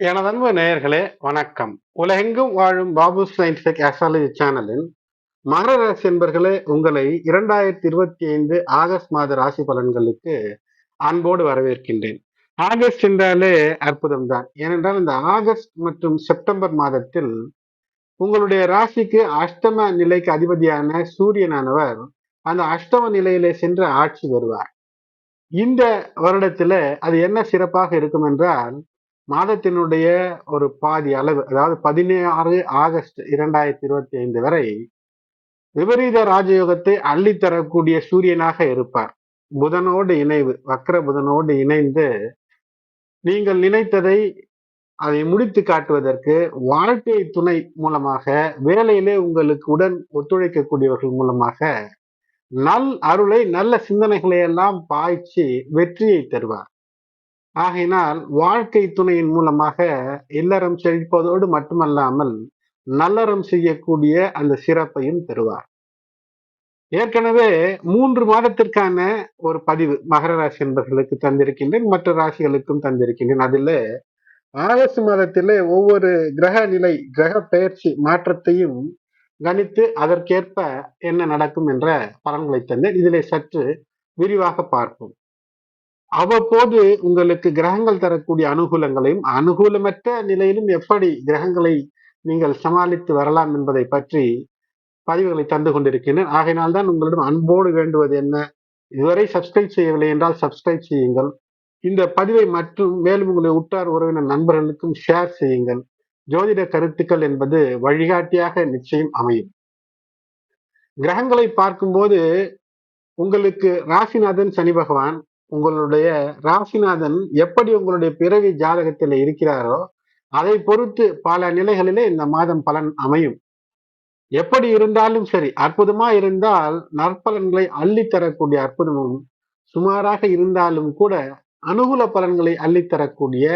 எனது அன்பு நேயர்களே வணக்கம். உலகெங்கும் வாழும் பாபு சயின்டிபிக் ஆஸ்ட்ராலஜி சேனலின் மகர ராசி என்பர்களே உங்களை இரண்டாயிரத்தி இருபத்தி ஐந்து ஆகஸ்ட் மாத ராசி பலன்களுக்கு அன்போடு வரவேற்கின்றேன். ஆகஸ்ட் என்றாலே அற்புதம் தான் ஏனென்றால் இந்த ஆகஸ்ட் மற்றும் செப்டம்பர் மாதத்தில் உங்களுடைய ராசிக்கு அஷ்டம நிலைக்கு அதிபதியான சூரியனானவர் அந்த அஷ்டம நிலையிலே சென்று ஆட்சி வருவார் இந்த வருடத்துல அது என்ன சிறப்பாக இருக்கும் என்றால் மாதத்தினுடைய ஒரு பாதி அளவு அதாவது பதினாறு ஆகஸ்ட் இரண்டாயிரத்தி இருபத்தி ஐந்து வரை விபரீத ராஜயோகத்தை அள்ளித்தரக்கூடிய சூரியனாக இருப்பார். புதனோடு இணைவு வக்கர புதனோடு இணைந்து நீங்கள் நினைத்ததை அதை முடித்து காட்டுவதற்கு வாழ்க்கை துணை மூலமாக வேலையிலே உங்களுக்கு உடன் ஒத்துழைக்கக்கூடியவர்கள் மூலமாக நல் அருளை நல்ல சிந்தனைகளை எல்லாம் பாய்ச்சி வெற்றியை தருவார். ஆகையினால் வாழ்க்கை துணையின் மூலமாக இல்லறம் செழிப்பதோடு மட்டுமல்லாமல் நல்லறம் செய்யக்கூடிய அந்த சிறப்பையும் தருவார். ஏற்கனவே மூன்று மாதத்திற்கான ஒரு பதிவு மகர ராசி என்பவர்களுக்கு தந்திருக்கின்றேன் மற்ற ராசிகளுக்கும் தந்திருக்கின்றேன். அதில் ஆகஸ்ட் மாதத்திலே ஒவ்வொரு கிரக நிலை கிரக பெயர்ச்சி மாற்றத்தையும் கணித்து அதற்கேற்ப என்ன நடக்கும் என்ற பலன்களை தந்தேன். இதிலே சற்று விரிவாக பார்ப்போம். அவ்வப்போது உங்களுக்கு கிரகங்கள் தரக்கூடிய அனுகூலங்களையும் அனுகூலமற்ற நிலையிலும் எப்படி கிரகங்களை நீங்கள் சமாளித்து வரலாம் என்பதை பற்றி பதிவுகளை தந்து கொண்டிருக்கின்றேன். ஆகையினால்தான் உங்களிடம் அன்போடு வேண்டுவது என்ன? இதுவரை சப்ஸ்கிரைப் செய்யவில்லை என்றால் சப்ஸ்கிரைப் செய்யுங்கள். இந்த பதிவை மற்றும் மேலும் உங்களுடைய உற்றார் உறவினர் நண்பர்களுக்கும் ஷேர் செய்யுங்கள். ஜோதிட கருத்துக்கள் என்பது வழிகாட்டியாக நிச்சயம் அமையும். கிரகங்களை பார்க்கும்போது உங்களுக்கு ராசிநாதன் சனி பகவான் உங்களுடைய ராசிநாதன் எப்படி உங்களுடைய பிறவி ஜாதகத்தில் இருக்கிறாரோ அதை பொறுத்து பல நிலைகளிலே இந்த மாதம் பலன் அமையும். எப்படி இருந்தாலும் சரி அற்புதமா இருந்தால் நற்பலன்களை அள்ளித்தரக்கூடிய அற்புதமும் சுமாராக இருந்தாலும் கூட அனுகூல பலன்களை அள்ளித்தரக்கூடிய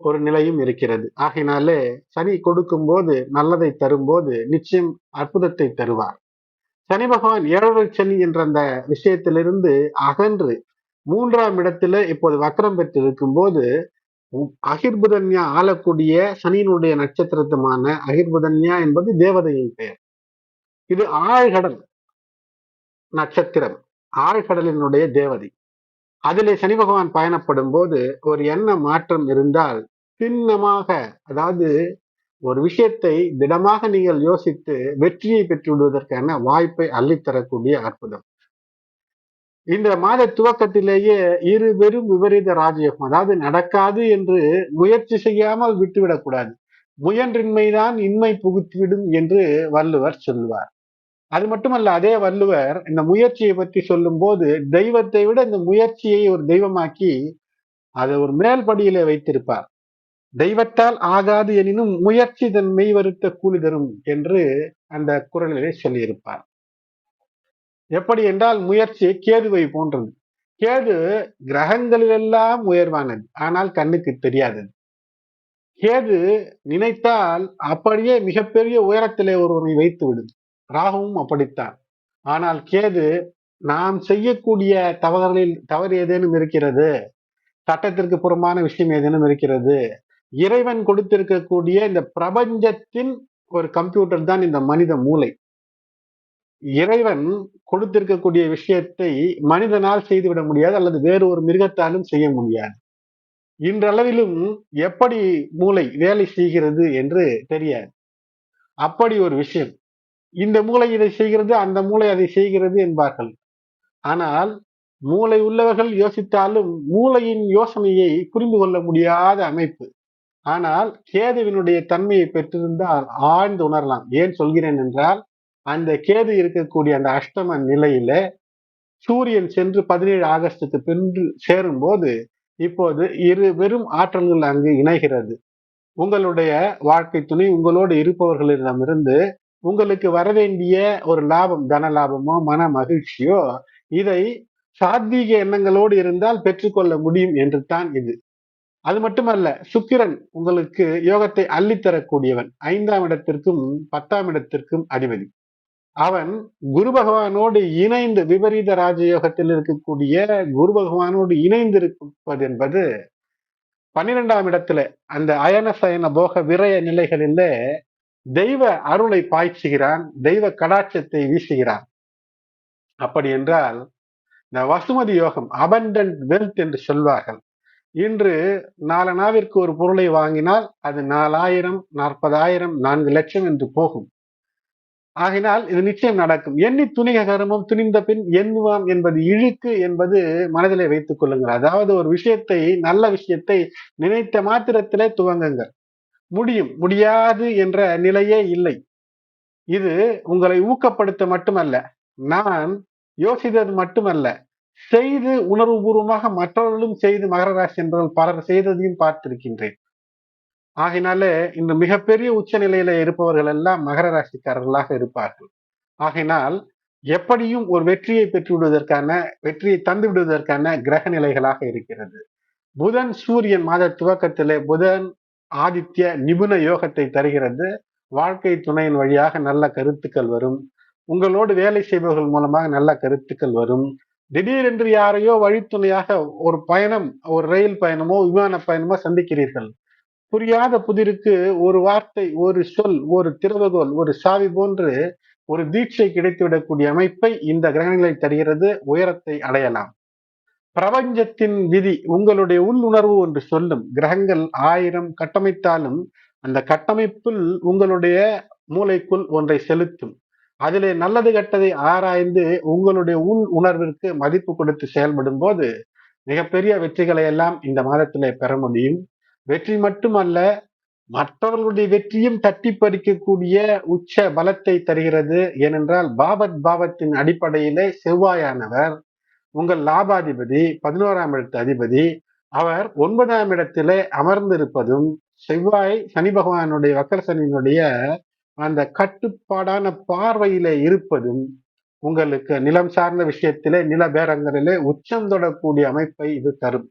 ஒரு நிலையும் இருக்கிறது. ஆகையினாலே சனி கொடுக்கும் போது நல்லதை தரும்போது நிச்சயம் அற்புதத்தை தருவார். சனி பகவான் ஏழரை சனி என்ற அந்த விஷயத்திலிருந்து அகன்று மூன்றாம் இடத்துல இப்போது வக்கரம் பெற்று இருக்கும்போது அகிர்புதன்யா ஆளக்கூடிய சனியினுடைய நட்சத்திரத்துமான அகிர்புதன்யா என்பது தேவதையின் பெயர். இது ஆழ்கடல் நட்சத்திரம். ஆழ்கடலினுடைய தேவதை. அதிலே சனி பகவான் பயணப்படும் போது ஒரு எண்ண மாற்றம் இருந்தால் சின்னமாக அதாவது ஒரு விஷயத்தை திடமாக நீங்கள் யோசித்து வெற்றியை பெற்று விடுவதற்கான வாய்ப்பை அள்ளித்தரக்கூடிய அற்புதம். இந்த மாத துவக்கத்திலேயே இரு பெரும் விபரீத ராஜயோகம் அதாவது நடக்காது என்று முயற்சி செய்யாமல் விட்டுவிடக்கூடாது முயன்றின்மைதான் இன்மை புகுத்திவிடும் என்று வள்ளுவர் சொல்வார் அது மட்டுமல்ல அதே வள்ளுவர் இந்த முயற்சியை பற்றி சொல்லும் போது தெய்வத்தை விட இந்த முயற்சியை ஒரு தெய்வமாக்கி அதை ஒரு மேல்படியிலே வைத்திருப்பார். தெய்வத்தால் ஆகாது எனினும் முயற்சி தன் மெய் வருத்த கூலி தரும் என்று அந்த குரலிலே சொல்லியிருப்பார். எப்படி என்றால் முயற்சி கேதுவை போன்றது. கேது கிரகங்களிலெல்லாம் உயர்வானது ஆனால் கண்ணுக்கு தெரியாதது. கேது நினைத்தால் அப்படியே மிகப்பெரிய உயரத்திலே ஒருவனை வைத்து விடும் ராகுவும் அப்படித்தான். ஆனால் கேது நாம் செய்யக்கூடிய தவறுகளில் தவறு ஏதேனும் இருக்கிறது? சட்டத்திற்கு புறமான விஷயம் ஏதேனும் இருக்கிறது? இறைவன் கொடுத்திருக்கக்கூடிய இந்த பிரபஞ்சத்தின் ஒரு கம்ப்யூட்டர் தான் இந்த மனித மூளை. இறைவன் கொடுத்திருக்கக்கூடிய விஷயத்தை மனிதனால் செய்துவிட முடியாது அல்லது வேறு ஒரு மிருகத்தாலும் செய்ய முடியாது. இன்றளவிலும் எப்படி மூளை வேலை செய்கிறது என்று தெரியாது. அப்படி ஒரு விஷயம். இந்த மூளை இதை செய்கிறது அந்த மூளை அதை செய்கிறது என்பார்கள். ஆனால் மூளை உள்ளவர்கள் யோசித்தாலும் மூளையின் யோசனையை புரிந்து கொள்ள முடியாத அமைப்பு. ஆனால் கேதுவினுடைய தன்மையை பெற்றிருந்தால் ஆழ்ந்து உணரலாம். ஏன் சொல்கிறேன் என்றால் அந்த கேது இருக்கக்கூடிய அந்த அஷ்டம நிலையில சூரியன் சென்று பதினேழு ஆகஸ்டுக்கு பின்று சேரும் போது இப்போது இரு வெறும் ஆற்றல்கள் அங்கு இணைகிறது. உங்களுடைய வாழ்க்கை துணை உங்களோடு இருப்பவர்களிடமிருந்து உங்களுக்கு வரவேண்டிய ஒரு லாபம் தன லாபமோ மன மகிழ்ச்சியோ இதை சாத்வீக எண்ணங்களோடு இருந்தால் பெற்றுக்கொள்ள முடியும் என்று தான் இது. அது மட்டுமல்ல சுக்கிரன் உங்களுக்கு யோகத்தை அள்ளித்தரக்கூடியவன். ஐந்தாம் இடத்திற்கும் பத்தாம் இடத்திற்கும் அதிபதி. அவன் குரு பகவானோடு இணைந்து விபரீத ராஜயோகத்தில் இருக்கக்கூடிய குரு பகவானோடு இணைந்து இருப்பது என்பது பன்னிரெண்டாம் இடத்துல அந்த அயன சயன போக விரய நிலைகளிலே தெய்வ அருளை பாய்ச்சுகிறான் தெய்வ கடாட்சத்தை வீசுகிறான். அப்படி என்றால் இந்த வசுமதி யோகம் அபண்டன்ட் வெல்த் என்று சொல்வார்கள். இன்று நாலனாவிற்கு ஒரு பொருளை வாங்கினால் அது நாலாயிரம் நாற்பதாயிரம் நான்கு லட்சம் என்று போகும். ஆகினால் இது நிச்சயம் நடக்கும். எண்ணி துணிக கருமம் துணிந்த பின் எண்ணுவாம் என்பது இழுக்கு என்பது மனதிலே வைத்துக் கொள்ளுங்கள். அதாவது ஒரு விஷயத்தை நல்ல விஷயத்தை நினைத்த மாத்திரத்திலே துவங்குங்கள். முடியும். முடியாது என்ற நிலையே இல்லை. இது உங்களை ஊக்கப்படுத்த மட்டுமல்ல நான் யோசித்தது மட்டுமல்ல செய்து உணர்வுபூர்வமாக மற்றவர்களும் செய்து மகர ராசி என்பவர்கள் பலர் செய்ததையும் பார்த்திருக்கின்றேன். ஆகினாலே இந்த மிகப்பெரிய உச்ச நிலையில இருப்பவர்கள் எல்லாம் மகர ராசிக்காரர்களாக இருப்பார்கள். ஆகினால் எப்படியும் ஒரு வெற்றியை பெற்று விடுவதற்கான வெற்றியை தந்து விடுவதற்கான கிரக நிலைகளாக இருக்கிறது. புதன் சூரியன் மாத துவக்கத்திலே புதன் ஆதித்ய நிபுண யோகத்தை தருகிறது. வாழ்க்கை துணையின் வழியாக நல்ல கருத்துக்கள் வரும். உங்களோடு வேலை செய்பவர்கள் மூலமாக நல்ல கருத்துக்கள் வரும். திடீரென்று யாரையோ வழித்துணையாக ஒரு பயணம் ஒரு ரயில் பயணமோ விமான பயணமோ சந்திக்கிறீர்கள். புரியாத புதிருக்கு ஒரு வார்த்தை ஒரு சொல் ஒரு திறவுகோல் ஒரு சாவி போன்று ஒரு தீட்சை கிடைத்துவிடக்கூடிய அமைப்பை இந்த கிரகங்களை தருகிறது. உயரத்தை அடையலாம். பிரபஞ்சத்தின் விதி உங்களுடைய உள்ளுணர்வு என்று சொல்லும். கிரகங்கள் ஆயிரம் கட்டமைத்தாலும் அந்த கட்டமைப்பில் உங்களுடைய மூளைக்குள் ஒன்றை செலுத்தும். அதிலே நல்லது கெட்டதை ஆராய்ந்து உங்களுடைய உள் உணர்விற்கு மதிப்பு கொடுத்து செயல்படும் போது மிகப்பெரிய வெற்றிகளை எல்லாம் இந்த மாதத்திலே பெற முடியும். வெற்றி மட்டுமல்ல மற்றவர்களுடைய வெற்றியும் தட்டி பறிக்கக்கூடிய உச்ச பலத்தை தருகிறது. ஏனென்றால் பாபத் பாவத்தின் அடிப்படையிலே செவ்வாயானவர் உங்கள் லாபாதிபதி பதினோராம் இடத்து அதிபதி அவர் ஒன்பதாம் இடத்திலே அமர்ந்திருப்பதும் செவ்வாய் சனி பகவானுடைய வக்கர சனியினுடைய அந்த கட்டுப்பாடான பார்வையிலே இருப்பதும் உங்களுக்கு நிலம் சார்ந்த விஷயத்திலே நில பேரங்களிலே உச்சம் தொடக்கூடிய அமைப்பை இது தரும்.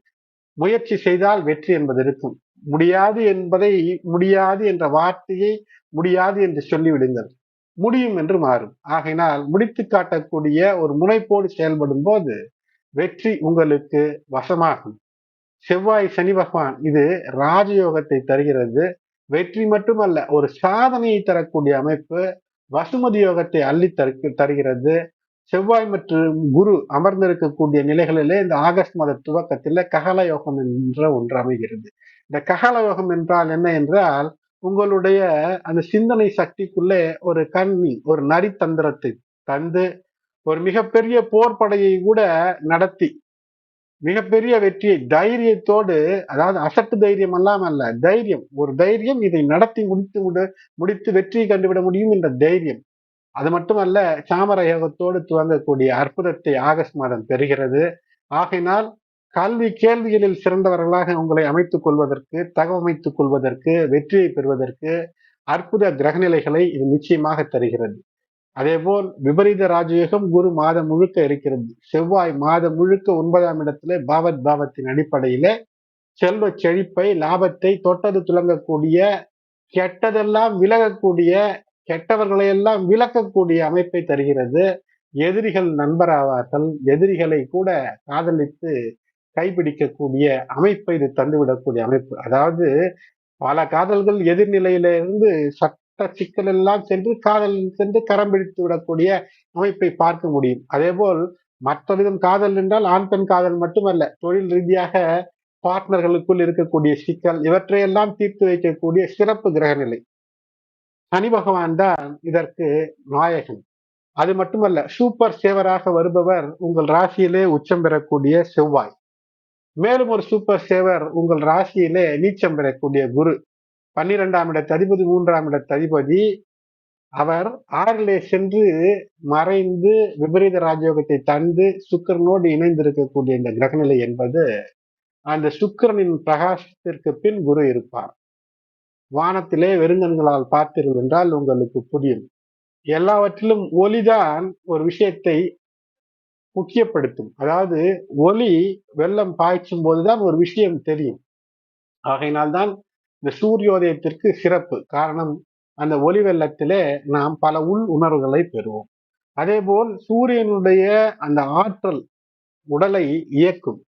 முயற்சி செய்தால் வெற்றி என்பது இருக்கும். முடியாது என்பதை முடியாது என்ற வார்த்தையை முடியாது என்று சொல்லிவிடுங்கள். முடியும் என்று மாறும். ஆகையினால் முடித்து காட்டக்கூடிய ஒரு முனைப்போடு செயல்படும் போது வெற்றி உங்களுக்கு வசமாகும். செவ்வாய் சனி பகவான் இது ராஜயோகத்தை தருகிறது. வெற்றி மட்டுமல்ல ஒரு சாதனையை தரக்கூடிய அமைப்பு வசுமதி யோகத்தை அள்ளி தருகிறது. செவ்வாய் மற்றும் குரு அமர்ந்திருக்கக்கூடிய நிலைகளிலே இந்த ஆகஸ்ட் மாத துவக்கத்தில் ககல யோகம் என்ற ஒன்று அமைகிறது. இந்த ககல யோகம் என்றால் என்ன என்றால் உங்களுடைய அந்த சிந்தனை சக்திக்குள்ளே ஒரு கண்ணி ஒரு நரித்தந்திரத்தை தந்து ஒரு மிகப்பெரிய போர்படையை கூட நடத்தி மிகப்பெரிய வெற்றியை தைரியத்தோடு அதாவது அசட்டு தைரியம் எல்லாம் அல்ல தைரியம் ஒரு தைரியம் இதை நடத்தி முடித்து முடித்து வெற்றியை கண்டுவிட முடியும் என்ற தைரியம். அது மட்டுமல்ல சாமர யோகத்தோடு துவங்கக்கூடிய அற்புதத்தை ஆகஸ்ட் மாதம் பெறுகிறது. ஆகையினால் கல்வி கேள்விகளில் சிறந்தவர்களாக உங்களை அமைத்துக் கொள்வதற்கு தகவமைத்துக் கொள்வதற்கு வெற்றியை பெறுவதற்கு அற்புத கிரகநிலைகளை இது நிச்சயமாக தருகிறது. அதேபோல் விபரீத ராஜயோகம் குரு மாதம் முழுக்க இருக்கிறது. செவ்வாய் மாதம் முழுக்க ஒன்பதாம் இடத்திலே பாவத் பாவத்தின் அடிப்படையில செல்வ செழிப்பை லாபத்தை தொட்டது துலங்கக்கூடிய கெட்டதெல்லாம் விலகக்கூடிய கெட்டவர்களை எல்லாம் விளக்கக்கூடிய அமைப்பை தருகிறது. எதிரிகள் நண்பராவார்கள். எதிரிகளை கூட காதலித்து கைப்பிடிக்கக்கூடிய அமைப்பை இது தந்துவிடக்கூடிய அமைப்பு. அதாவது பல காதல்கள் எதிர்நிலையிலிருந்து சட்ட சிக்கல் எல்லாம் சென்று காதல் சென்று கரம் பிடித்து விடக்கூடிய அமைப்பை பார்க்க முடியும். அதே போல் மற்ற விதம் காதல் என்றால் ஆண் பெண் காதல் மட்டுமல்ல தொழில் ரீதியாக பார்ட்னர்களுக்குள் இருக்கக்கூடிய சிக்கல் இவற்றையெல்லாம் தீர்த்து வைக்கக்கூடிய சிறப்பு கிரகநிலை. சனி பகவான் தான் இதற்கு நாயகன். அது மட்டுமல்ல சூப்பர் சேவராக வருபவர் உங்கள் ராசியிலே உச்சம் பெறக்கூடிய செவ்வாய். மேலும் ஒரு சூப்பர் சேவர் உங்கள் ராசியிலே நீச்சம் பெறக்கூடிய குரு. பன்னிரெண்டாம் இடத்து அதிபதி மூன்றாம் இடத்து அதிபதி அவர் ஆறிலே சென்று மறைந்து விபரீத ராஜயோகத்தை தந்து சுக்கரனோடு இணைந்திருக்கக்கூடிய இந்த கிரகநிலை என்பது அந்த சுக்கரனின் பிரகாசத்திற்கு பின் குரு இருப்பார். வானத்திலே வெறுங்கண்களால் பார்த்தீர்கள் என்றால் உங்களுக்கு புரியும். எல்லாவற்றிலும் ஒளிதான் ஒரு விஷயத்தை முக்கியப்படுத்தும். அதாவது ஒளி வெள்ளம் பாய்ச்சும் போதுதான் ஒரு விஷயம் தெரியும். ஆகையினால்தான் இந்த சூரியோதயத்திற்கு சிறப்பு. காரணம் அந்த ஒளி வெள்ளத்திலே நாம் பல உள் உணர்வுகளை பெறுவோம். அதே போல் சூரியனுடைய அந்த ஆற்றல் உடலை இயக்கும்.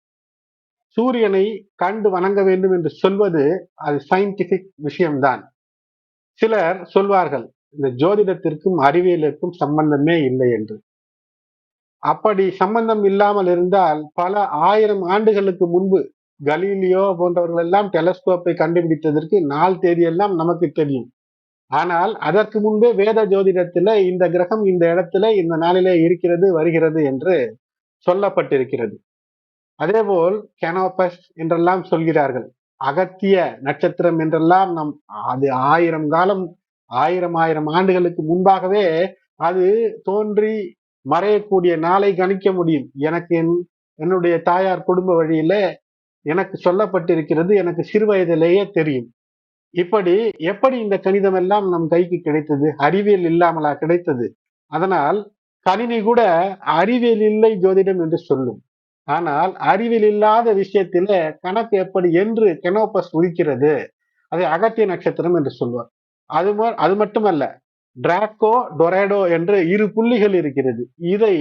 சூரியனை கண்டு வணங்க வேண்டும் என்று சொல்வது அது சயின்டிபிக் விஷயம்தான். சிலர் சொல்வார்கள் இந்த ஜோதிடத்திற்கும் அறிவியலுக்கும் சம்பந்தமே இல்லை என்று. அப்படி சம்பந்தம் இல்லாமல் இருந்தால் பல ஆயிரம் ஆண்டுகளுக்கு முன்பு கலீலியோ போன்றவர்கள் எல்லாம் டெலஸ்கோப்பை கண்டுபிடித்ததற்கு நாள் தேதியெல்லாம் நமக்கு தெரியும். ஆனால் அதற்கு முன்பே வேத ஜோதிடத்துல இந்த கிரகம் இந்த இடத்துல இந்த நாளிலே இருக்கிறது வருகிறது என்று சொல்லப்பட்டிருக்கிறது. அதேபோல் கெனோபஸ் என்றெல்லாம் சொல்கிறார்கள். அகத்திய நட்சத்திரம் என்றெல்லாம் நம் அது ஆயிரம் காலம் ஆயிரம் ஆயிரம் ஆண்டுகளுக்கு முன்பாகவே அது தோன்றி மறையக்கூடிய நாளை கணிக்க முடியும். எனக்கு என் என்னுடைய தாயார் குடும்ப வழியில எனக்கு சொல்லப்பட்டிருக்கிறது எனக்கு சிறு வயதிலேயே தெரியும். இப்படி எப்படி இந்த கணிதம் எல்லாம் நம் கைக்கு கிடைத்தது? அறிவியல் இல்லாமலா கிடைத்தது? அதனால் கணினி கூட அறிவியல் இல்லை ஜோதிடம் என்று சொல்லும். ஆனால் அறிவில் இல்லாத விஷயத்திலே கணக்கு எப்படி என்று கெனோபஸ் உதிக்கிறது? அதை அகத்திய நட்சத்திரம் என்று சொல்வார். அது அது மட்டுமல்ல டிராக்கோ டொரேடோ என்று இரு புள்ளிகள் இருக்கிறது. இதை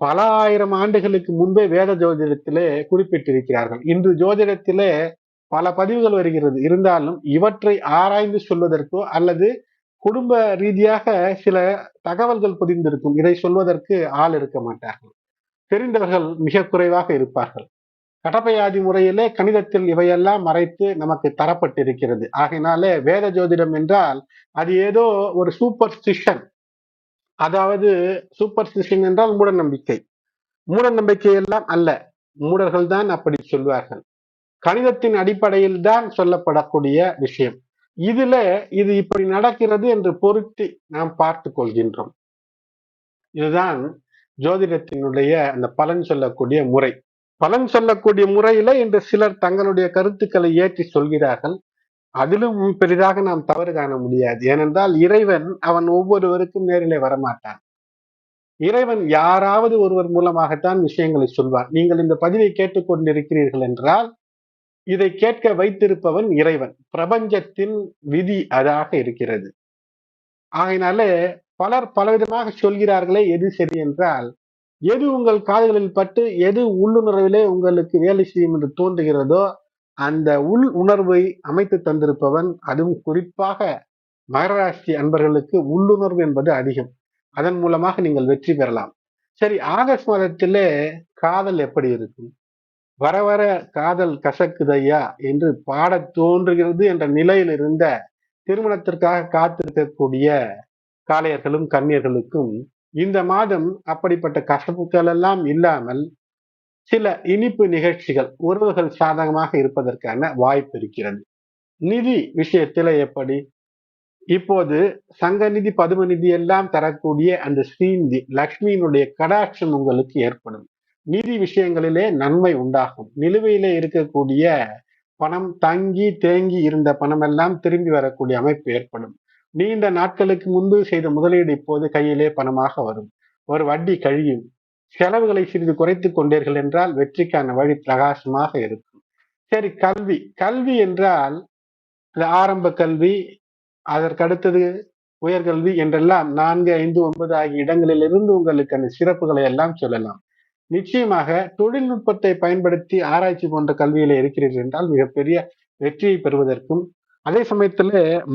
பல ஆயிரம் ஆண்டுகளுக்கு முன்பே வேத ஜோதிடத்திலே குறிப்பிட்டிருக்கிறார்கள். இன்று ஜோதிடத்திலே பல பதிவுகள் வருகிறது. இருந்தாலும் இவற்றை ஆராய்ந்து சொல்வதற்கோ அல்லது குடும்ப ரீதியாக சில தகவல்கள் புரிந்திருக்கும் இதை சொல்வதற்கு ஆள் இருக்க மாட்டார்கள். தெரிந்தவர்கள் மிக குறைவாக இருப்பார்கள். கடப்பையாதி முறையிலே கணிதத்தில் இவையெல்லாம் மறைத்து நமக்கு தரப்பட்டிருக்கிறது. ஆகையினாலே வேத ஜோதிடம் என்றால் அது ஏதோ ஒரு சூப்பர் ஸ்டிஷன் அதாவது சூப்பர் ஸ்டிஷன் என்றால் மூட நம்பிக்கை மூட நம்பிக்கை எல்லாம் அல்ல. மூடர்கள் தான் அப்படி சொல்வார்கள். கணிதத்தின் அடிப்படையில் தான் சொல்லப்படக்கூடிய விஷயம். இதுல இது இப்படி நடக்கிறது என்று பொருத்தி நாம் பார்த்து கொள்கின்றோம். இதுதான் ஜோதிடத்தினுடைய அந்த பலன் சொல்லக்கூடிய முறை. பலன் சொல்லக்கூடிய முறையில இன்று சிலர் தங்களுடைய கருத்துக்களை ஏற்றி சொல்கிறார்கள். அதிலும் பெரிதாக நாம் தவறு காண முடியாது. ஏனென்றால் இறைவன் அவன் ஒவ்வொருவருக்கும் நேரிலே வரமாட்டான். இறைவன் யாராவது ஒருவர் மூலமாகத்தான் விஷயங்களை சொல்வார். நீங்கள் இந்த பதிவை கேட்டுக்கொண்டிருக்கிறீர்கள் என்றால் இதை கேட்க வைத்திருப்பவன் இறைவன். பிரபஞ்சத்தின் விதி அதாக இருக்கிறது. ஆகையினாலே பலர் பலவிதமாக சொல்கிறார்களே எது சரி என்றால் எது உங்கள் காதுகளில் பட்டு எது உள்ளுணர்விலே உங்களுக்கு வேலை செய்யும் என்று தோன்றுகிறதோ அந்த உள் உணர்வை அமைத்து தந்திருப்பவன் அதுவும் குறிப்பாக மகராசி அன்பர்களுக்கு உள்ளுணர்வு என்பது அதிகம். அதன் மூலமாக நீங்கள் வெற்றி பெறலாம். சரி ஆகஸ்ட் மாதத்திலே காதல் எப்படி இருக்கும்? வர வர காதல் கசக்குதையா என்று பாட தோன்றுகிறது என்ற நிலையில் இருந்த திருமணத்திற்காக காத்திருக்கக்கூடிய காளையர்களும் கன்னியர்களுக்கும் இந்த மாதம் அப்படிப்பட்ட கசப்புகள் எல்லாம் இல்லாமல் சில இனிப்பு நிகழ்ச்சிகள் உறவுகள் சாதகமாக இருப்பதற்கான வாய்ப்பு இருக்கிறது. நிதி விஷயத்துல எப்படி? இப்போது சங்க நிதி பதும நிதி எல்லாம் தரக்கூடிய அந்த ஸ்ரீநிதி லக்ஷ்மியினுடைய கடாட்சம் உங்களுக்கு ஏற்படும். நிதி விஷயங்களிலே நன்மை உண்டாகும். நிலுவையிலே இருக்கக்கூடிய பணம் தங்கி தேங்கி இருந்த பணம் எல்லாம் திரும்பி வரக்கூடிய அமைப்பு ஏற்படும். நீண்ட நாட்களுக்கு முன்பு செய்த முதலீடு இப்போது கையிலே பணமாக வரும். ஒரு வட்டி கழியும். செலவுகளை சிறிது குறைத்துக் கொண்டீர்கள் என்றால் வெற்றிக்கான வழி பிரகாசமாக இருக்கும். சரி கல்வி. கல்வி என்றால் ஆரம்ப கல்வி அதற்கடுத்தது உயர்கல்வி என்றெல்லாம் நான்கு ஐந்து ஒன்பது ஆகிய இடங்களிலிருந்து உங்களுக்கு அந்த சிறப்புகளை எல்லாம் சொல்லலாம். நிச்சயமாக தொழில்நுட்பத்தை பயன்படுத்தி ஆராய்ச்சி போன்ற கல்வியில இருக்கிறீர்கள் என்றால் மிகப்பெரிய வெற்றியை பெறுவதற்கும் அதே சமயத்துல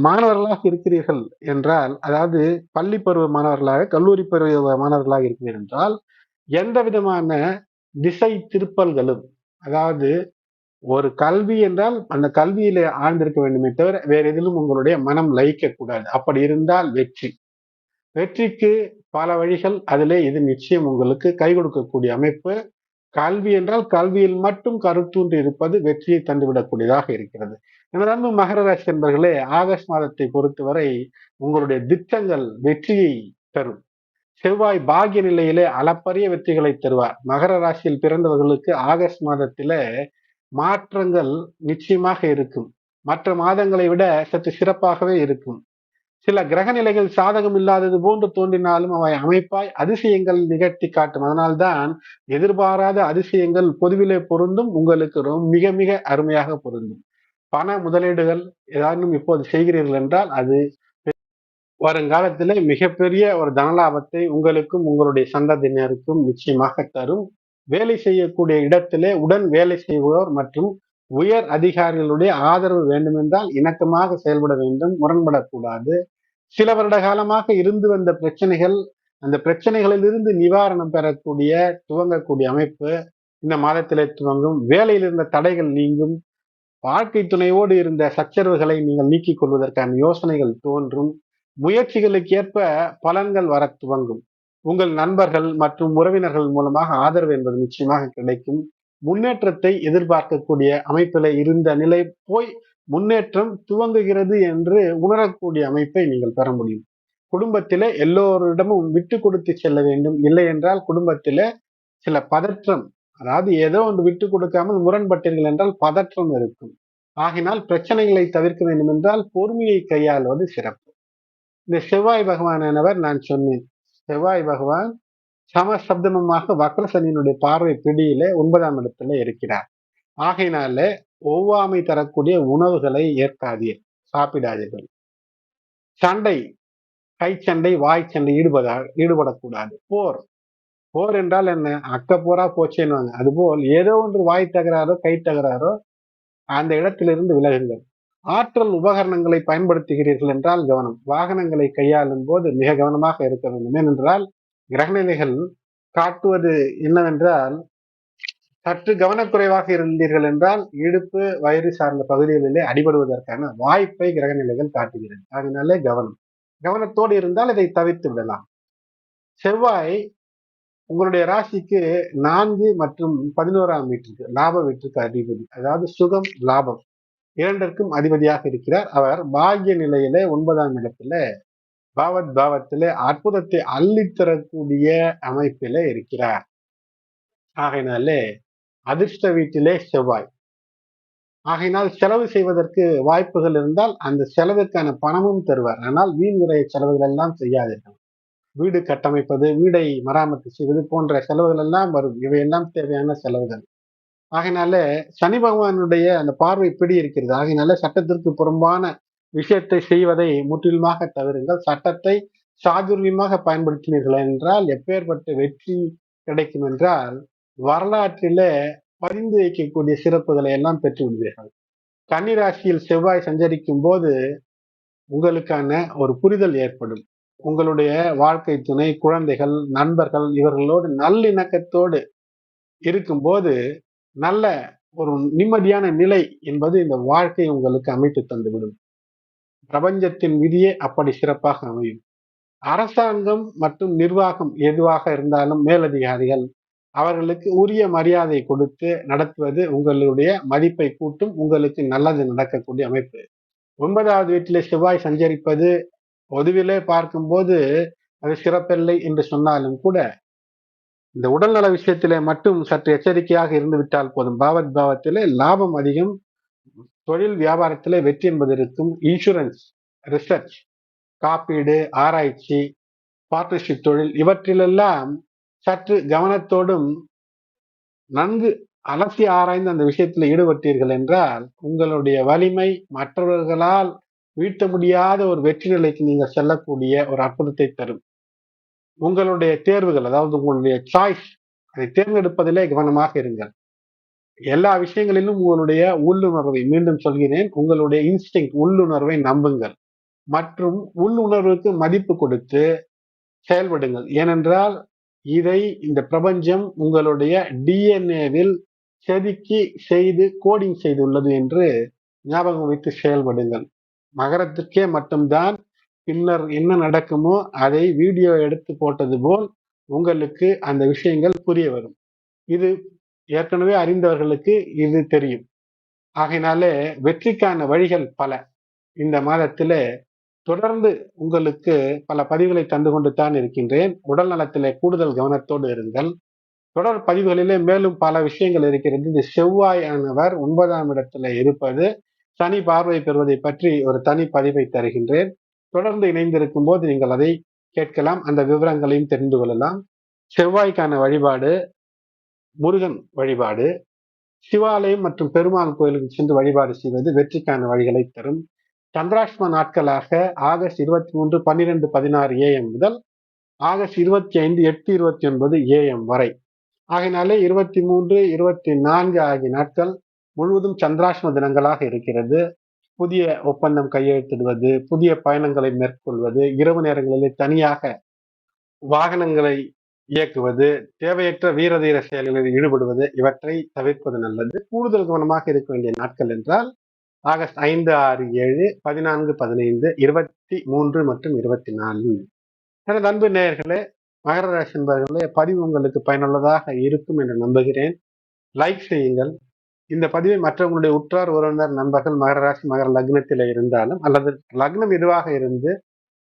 மாணவர்களாக இருக்கிறீர்கள் என்றால் அதாவது பள்ளி பருவ மாணவர்களாக கல்லூரி பருவ மாணவர்களாக இருக்கிறீர்கள் என்றால் எந்த விதமான திசை திருப்பல்களும் அதாவது ஒரு கல்வி என்றால் அந்த கல்வியில ஆழ்ந்திருக்க வேண்டுமே தவிர வேற எதிலும் உங்களுடைய மனம் லயிக்க கூடாது. அப்படி இருந்தால் வெற்றி. வெற்றிக்கு பல வழிகள் அதிலே இது நிச்சயம் உங்களுக்கு கை கொடுக்கக்கூடிய அமைப்பு. கல்வி என்றால் கல்வியில் மட்டும் கருத்தூன்றி இருப்பது வெற்றியை தந்துவிடக்கூடியதாக இருக்கிறது. எனது அன்பு மகர ராசி என்பர்களே ஆகஸ்ட் மாதத்தை பொறுத்தவரை உங்களுடைய திட்டங்கள் வெற்றியை தரும். செவ்வாய் பாகிய நிலையிலே அளப்பரிய வெற்றிகளை தருவார். மகர ராசியில் பிறந்தவர்களுக்கு ஆகஸ்ட் மாதத்தில மாற்றங்கள் நிச்சயமாக இருக்கும். மற்ற மாதங்களை விட சற்று சிறப்பாகவே இருக்கும். சில கிரக நிலைகள் சாதகம் இல்லாதது போன்று தோன்றினாலும் அவை அமைப்பாய் அதிசயங்கள் நிகழ்த்தி காட்டும். அதனால்தான் எதிர்பாராத அதிசயங்கள் பொதுவிலே பொருந்தும் உங்களுக்கு ரொம்ப மிக மிக அருமையாக பொருந்தும். பண முதலீடுகள் ஏதானும் இப்போது செய்கிறீர்கள் என்றால் அது வருங்காலத்தில் மிகப்பெரிய ஒரு தனலாபத்தை உங்களுக்கும் உங்களுடைய சந்ததியினருக்கும் நிச்சயமாக தரும். வேலை செய்யக்கூடிய இடத்திலே உடன் வேலை செய்வோர் மற்றும் உயர் அதிகாரிகளுடைய ஆதரவு வேண்டுமென்றால் இணக்கமாக செயல்பட வேண்டும் முரண்படக்கூடாது. சில வருட காலமாக இருந்து வந்த பிரச்சனைகள் அந்த பிரச்சனைகளிலிருந்து நிவாரணம் பெறக்கூடிய துவங்கக்கூடிய அமைப்பு இந்த மாதத்திலே துவங்கும். வேலையில் இருந்த தடைகள் நீங்கும். வாழ்க்கை துணையோடு இருந்த சச்சரவுகளை நீங்கள் நீக்கிக் கொள்வதற்கான யோசனைகள் தோன்றும். முயற்சிகளுக்கு ஏற்ப பலன்கள் வர துவங்கும். உங்கள் நண்பர்கள் மற்றும் உறவினர்கள் மூலமாக ஆதரவு என்பது நிச்சயமாக கிடைக்கும். முன்னேற்றத்தை எதிர்பார்க்கக்கூடிய அமைப்பில் இருந்த நிலை போய் முன்னேற்றம் துவங்குகிறது என்று உணரக்கூடிய அமைப்பை நீங்கள் பெற முடியும். குடும்பத்தில எல்லோரிடமும் விட்டு கொடுத்து செல்ல வேண்டும். இல்லை என்றால் குடும்பத்தில சில பதற்றம் அதாவது ஏதோ ஒன்று விட்டு கொடுக்காமல் முரண்பட்டீர்கள் என்றால் பதற்றம் இருக்கும். ஆகினால் பிரச்சனைகளை தவிர்க்க வேண்டும் என்றால் பொறுமையை கையாள்வது சிறப்பு. இந்த செவ்வாய் பகவானானவர் நான் சொன்னேன். செவ்வாய் பகவான் சமசப்தமமாக வக்ரசனியினுடைய பார்வை பிடியில ஒன்பதாம் இடத்துல இருக்கிறார். ஆகையினால ஒவ்வாமை தரக்கூடிய உணவுகளை ஏற்காதீர் சாப்பிடாதீர்கள். சண்டை கை சண்டை வாய் சண்டை ஈடுபட ஈடுபடக்கூடாது. போர். போர் என்றால் என்ன? அக்க போரா போச்சேன்னு அதுபோல் ஏதோ ஒன்று வாய் தகராறோ கை தகராறோ அந்த இடத்திலிருந்து விலகுங்கள். ஆற்றல் உபகரணங்களை பயன்படுத்துகிறீர்கள் என்றால் கவனம். வாகனங்களை கையாளும் போது மிக கவனமாக இருக்க வேண்டும். ஏனென்றால் கிரகநிலைகள் காட்டுவது என்னவென்றால் சற்று கவனக்குறைவாக இருந்தீர்கள் என்றால் இடுப்பு வயிறு சார்ந்த பகுதிகளிலே அடிபடுவதற்கான வாய்ப்பை கிரகநிலைகள் காட்டுகிறது. அதனாலே கவனம். கவனத்தோடு இருந்தால் இதை தவிர்த்து விடலாம். செவ்வாய் உங்களுடைய ராசிக்கு நான்கு மற்றும் பதினோராம் வீட்டிற்கு லாப வீட்டிற்கு அதிபதி. அதாவது சுகம் லாபம். இரண்டிற்கும் அதிபதியாக இருக்கிறார். அவர் பாகிய நிலையில ஒன்பதாம் இடத்துல பாவத் பாவத்திலே அற்புதத்தை அள்ளித்தரக்கூடிய அமைப்பில இருக்கிறார். ஆகையினாலே அதிர்ஷ்ட வீட்டிலே செவ்வாய். ஆகையினால் செலவு செய்வதற்கு வாய்ப்புகள் இருந்தால் அந்த செலவுக்கான பணமும் தருவார். ஆனால் வீண் விரைய செலவுகள் எல்லாம் செய்யாதீர்கள். வீடு கட்டமைப்பது வீடை மராமத்து செய்வது போன்ற செலவுகள் எல்லாம் வரும். இவையெல்லாம் தேவையான செலவுகள். ஆகையினால சனி பகவானுடைய அந்த பார்வை பிடி இருக்கிறது. ஆகையினால சட்டத்திற்கு புறம்பான விஷயத்தை செய்வதை முற்றிலுமாக தவிருங்கள். சட்டத்தை சாதுரியமாக பயன்படுத்தினீர்கள் என்றால் எப்பேற்பட்ட வெற்றி கிடைக்கும் என்றால் வரலாற்றில பதிந்து வைக்கக்கூடிய சிறப்புகளை எல்லாம் பெற்று விடுவீர்கள். கன்னிராசியில் செவ்வாய் சஞ்சரிக்கும் போது உங்களுக்கான ஒரு புரிதல் ஏற்படும். உங்களுடைய வாழ்க்கை துணை குழந்தைகள் நண்பர்கள் இவர்களோடு நல்லிணக்கத்தோடு இருக்கும்போது நல்ல ஒரு நிம்மதியான நிலை என்பது இந்த வாழ்க்கை உங்களுக்கு அமைத்து தந்துவிடும். பிரபஞ்சத்தின் விதியே அப்படி சிறப்பாக அமையும். அரசாங்கம் மற்றும் நிர்வாகம் எதுவாக இருந்தாலும் மேலதிகாரிகள் அவர்களுக்கு உரிய மரியாதை கொடுத்து நடத்துவது உங்களுடைய மதிப்பை கூட்டும் உங்களுக்கு நல்லது நடக்கக்கூடிய அமைப்பு. ஒன்பதாவது வீட்டிலே செவ்வாய் சஞ்சரிப்பது பொதுவிலே பார்க்கும்போது அது சிறப்பில்லை என்று சொன்னாலும் கூட இந்த உடல்நல விஷயத்திலே மட்டும் சற்று எச்சரிக்கையாக இருந்து விட்டால் போதும். பாவத் பாவத்திலே லாபம் அதிகம். தொழில் வியாபாரத்திலே வெற்றி என்பது இருக்கும். இன்சூரன்ஸ் ரிசர்ச் காப்பீடு ஆராய்ச்சி பார்ட்னர்ஷிப் தொழில் இவற்றிலெல்லாம் சற்று கவனத்தோடும் நன்கு அலசி ஆராய்ந்து அந்த விஷயத்தில் ஈடுபட்டீர்கள் என்றால் உங்களுடைய வலிமை மற்றவர்களால் வீட்ட முடியாத ஒரு வெற்றி நிலைக்கு நீங்கள் செல்லக்கூடிய ஒரு அற்புதத்தை தரும். உங்களுடைய தேர்வுகள் அதாவது உங்களுடைய சாய்ஸ் அதை தேர்ந்தெடுப்பதிலே கவனமாக இருங்கள். எல்லா விஷயங்களிலும் உங்களுடைய உள்ளுணர்வை மீண்டும் சொல்கிறேன் உங்களுடைய இன்ஸ்டிங் உள்ளுணர்வை நம்புங்கள். மற்றும் உள்ளுணர்வுக்கு மதிப்பு கொடுத்து செயல்படுங்கள். ஏனென்றால் இதை இந்த பிரபஞ்சம் உங்களுடைய டிஎன்ஏவில் செதுக்கி செய்து கோடிங் செய்துள்ளது என்று ஞாபகம் வைத்து செயல்படுங்கள். மகரத்திற்கே மட்டும்தான் பின்னர் என்ன நடக்குமோ அதை வீடியோ எடுத்து போட்டது போல் உங்களுக்கு அந்த விஷயங்கள் புரிய வரும். இது ஏற்கனவே அறிந்தவர்களுக்கு இது தெரியும். ஆகையினாலே வெற்றிக்கான வழிகள் பல. இந்த மாதத்தில் தொடர்ந்து உங்களுக்கு பல பதிவுகளை தந்து கொண்டு தான் இருக்கின்றேன். உடல் நலத்திலே கூடுதல் கவனத்தோடு இருங்கள். தொடர் பதிவுகளிலே மேலும் பல விஷயங்கள் இருக்கிறது. இந்த செவ்வாயானவர் ஒன்பதாம் இடத்துல இருப்பது சனி பார்வை பெறுவதை பற்றி ஒரு தனி பதிவை தருகின்றேன். தொடர்ந்து இணைந்திருக்கும் போது நீங்கள் அதை கேட்கலாம். அந்த விவரங்களையும் தெரிந்து கொள்ளலாம். செவ்வாய்க்கான வழிபாடு முருகன் வழிபாடு சிவாலயம் மற்றும் பெருமாள் கோயிலுக்கு சென்று வழிபாடு செய்வது வெற்றிக்கான வழிகளை தரும். சந்திராஷ்ம நாட்களாக ஆகஸ்ட் இருபத்தி மூன்று பன்னிரெண்டு பதினாறு ஏஎம் முதல் ஆகஸ்ட் இருபத்தி ஐந்து எட்டு இருபத்தி ஒன்பது ஏஎம் வரை. ஆகினாலே இருபத்தி மூன்று இருபத்தி நான்கு ஆகிய நாட்கள் முழுவதும் சந்திராஷ்ம தினங்களாக இருக்கிறது. புதிய ஒப்பந்தம் கையெழுத்திடுவது புதிய பயணங்களை மேற்கொள்வது இரவு நேரங்களிலே தனியாக வாகனங்களை இயக்குவது தேவையற்ற வீரதீர செயல்களில் ஈடுபடுவது இவற்றை தவிர்ப்பது நல்லது. கூடுதல் கவனமாக இருக்க வேண்டிய நாட்கள் என்றால் ஆகஸ்ட் ஐந்து ஆறு ஏழு பதினான்கு பதினைந்து இருபத்தி மூன்று மற்றும் இருபத்தி நாலு எனது அன்பு நேயர்களே மகர ராசி என்பவர்களே பதிவு உங்களுக்கு பயனுள்ளதாக இருக்கும் என்று நம்புகிறேன். லைக் செய்யுங்கள் இந்த பதிவை மற்றவங்களுடைய உற்றார் உறவினர் நண்பர்கள் மகர ராசி மகர லக்னத்தில் இருந்தாலும் அல்லது லக்னம் எதுவாக இருந்து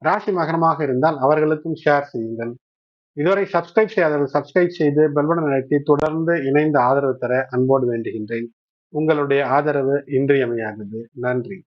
ராசி மகரமாக இருந்தால் அவர்களுக்கும் ஷேர் செய்யுங்கள். இதுவரை சப்ஸ்கிரைப் செய்யாதவர்கள் சப்ஸ்கிரைப் செய்து பெல்படன் நடத்தி தொடர்ந்து இணைந்து ஆதரவு தர அன்போடு வேண்டுகின்றேன். உங்களுடைய ஆதரவு இன்றியமையாதது. நன்றி.